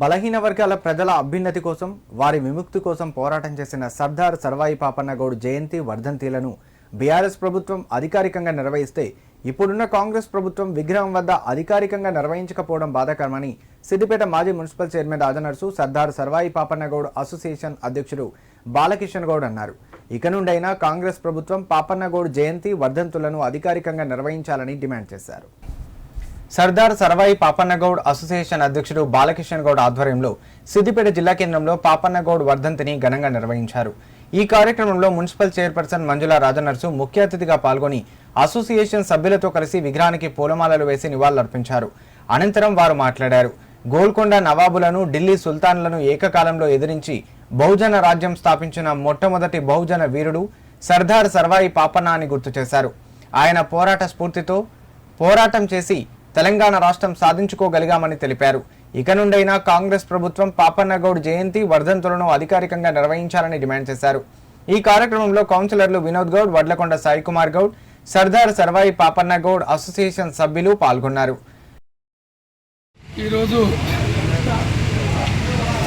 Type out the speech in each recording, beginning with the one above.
బలహీన వర్గాల ప్రజల అభ్యున్నతి కోసం వారి విముక్తి కోసం పోరాటం చేసిన సర్దార్ సర్వాయి పాపన్న గౌడ్ జయంతి వర్ధంతిలను బీఆర్ఎస్ ప్రభుత్వం అధికారికంగా నిర్వహిస్తే ఇప్పుడున్న కాంగ్రెస్ ప్రభుత్వం విగ్రహం వద్ద అధికారికంగా నిర్వహించకపోవడం బాధాకరమని సిద్దిపేట మాజీ municipal chairman Rajanarsu Sardar Sarvai Papanna Goud association అధ్యక్షుడు బాలకిషన్ గౌడ్ అన్నారు. ఇక నుండైనా కాంగ్రెస్ ప్రభుత్వం పాపన్న గౌడ్ జయంతి వర్ధంతులను అధికారికంగా నిర్వహించాలని డిమాండ్ చేశారు. సర్దార్ సర్వాయి పాపన్నగౌడ్ అసోసియేషన్ అధ్యక్షుడు బాలకిషన్ గౌడ్ ఆధ్వర్యంలో సిద్దిపేట జిల్లా కేంద్రంలో పాపన్నగౌడ్ వర్ధంతిని ఘనంగా నిర్వహించారు. ఈ కార్యక్రమంలో మున్సిపల్ చైర్పర్సన్ మంజుల రాజనర్సు ముఖ్య అతిథిగా పాల్గొని అసోసియేషన్ సభ్యులతో కలిసి విగ్రహానికి పూలమాలలు వేసి నివాళులర్పించారు. అనంతరం వారు మాట్లాడారు. గోల్కొండ నవాబులను ఢిల్లీ సుల్తాన్లను ఏకకాలంలో ఎదిరించి బహుజన రాజ్యం స్థాపించిన మొట్టమొదటి బహుజన వీరుడు సర్దార్ సర్వాయి పాపన్న అని గుర్తు చేశారు. ఆయన పోరాట స్ఫూర్తితో పోరాటం చేసి తెలంగాణ రాష్ట్రం సాధించుకోగలిగామని తెలిపారు. ఇక నుండైనా కాంగ్రెస్ ప్రభుత్వం పాపన్నగౌడ్ జయంతి వర్ధంతులను అధికారికంగా నిర్వహించాలని డిమాండ్ చేశారు. ఈ కార్యక్రమంలో కౌన్సిలర్లు వినోద్ గౌడ్ వడ్లకొండ సాయికుమార్ గౌడ్ సర్దార్ సర్వాయి పాపన్నగౌడ్ అసోసియేషన్ సభ్యులు పాల్గొన్నారు. ఈరోజు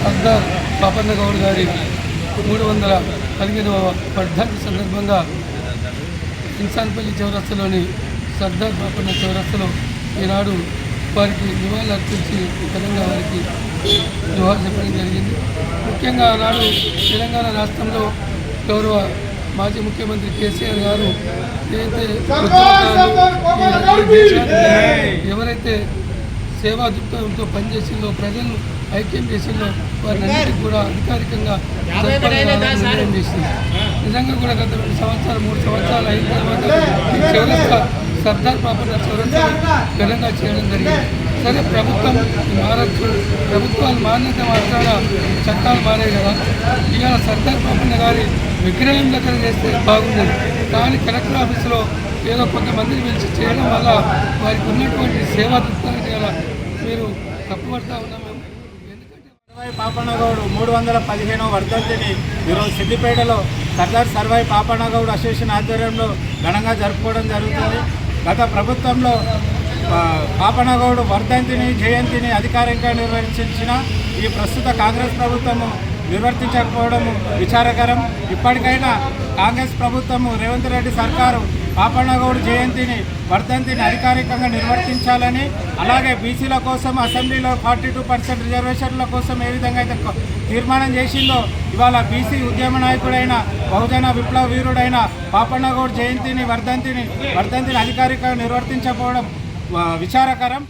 సర్దార్ పాపన్న గౌడ్ గారి మూడు వందల పదిహేనవ వర్ధంతి సందర్భంగా ఇన్సాన్పల్లి చౌరస్తలోని సర్దార్ పాపన్న చౌరస్తలో ఈనాడు వారికి నివాళులు అర్పించి తెలంగాణ వారికి జోహార్ చెప్పడం జరిగింది. ముఖ్యంగా ఆనాడు తెలంగాణ రాష్ట్రంలో గౌరవ మాజీ ముఖ్యమంత్రి కేసీఆర్ గారు ఏదైతే ఎవరైతే సేవా దృక్పథంతో పనిచేసిందో ప్రజలను ఐక్యం చేసిందో వారిని కూడా అధికారికంగా నిర్ణయం చేసింది. నిజంగా కూడా గత రెండు సంవత్సరాలు మూడు సంవత్సరాలు అయిన తర్వాత ఈ సర్దార్ ప్రాపర్టీ చౌరస్తా ఘనంగా చేయడం జరిగింది. సరే ప్రభుత్వం మారచ్చు. ప్రభుత్వాలు మాన్యత మాత్రాన చట్టాలు మారాయి కదా. ఇవాళ సర్దార్ పాపన్న గారి విగ్రహం దగ్గర చేస్తే బాగుండేది. కానీ కలెక్టర్ ఆఫీసులో ఏదో కొంతమందిని పిలిచి చేయడం వల్ల వారికి ఉన్నటువంటి సేవా దృక్పథాన్ని గల మీరు తప్పుపడతా ఉన్నాము మేము పాపన్నగౌడ్ మూడు వందల పదిహేనవ వర్ధంతిని ఈరోజు సిద్దిపేటలో సర్దార్ సర్వాయి పాపన్నగౌడ్ అసోసియేషన్ ఆధ్వర్యంలో ఘనంగా జరుపుకోవడం జరుగుతుంది. గత ప్రభుత్వంలో ఆ, వర్ధంతిని జయంతిని అధికారికంగా నిర్వహించిన ఈ ప్రస్తుత కాంగ్రెస్ ప్రభుత్వము నిర్వర్తించకపోవడం విచారకరం. ఇప్పటికైనా కాంగ్రెస్ ప్రభుత్వము రేవంత్ రెడ్డి సర్కారు పాపన్నగౌడ్ జయంతిని వర్ధంతిని అధికారికంగా నిర్వర్తించాలని అలాగే బీసీల కోసం అసెంబ్లీలో ఫార్టీ టూ పర్సెంట్ రిజర్వేషన్ల కోసం ఏ విధంగా అయితే తీర్మానం చేసిందో ఇవాళ బీసీ ఉద్యమ నాయకుడైన బహుజన విప్లవ వీరుడైన పాపన్నగౌడ్ జయంతిని వర్ధంతిని వర్ధంతిని అధికారికంగా నిర్వర్తించకపోవడం విచారకరం.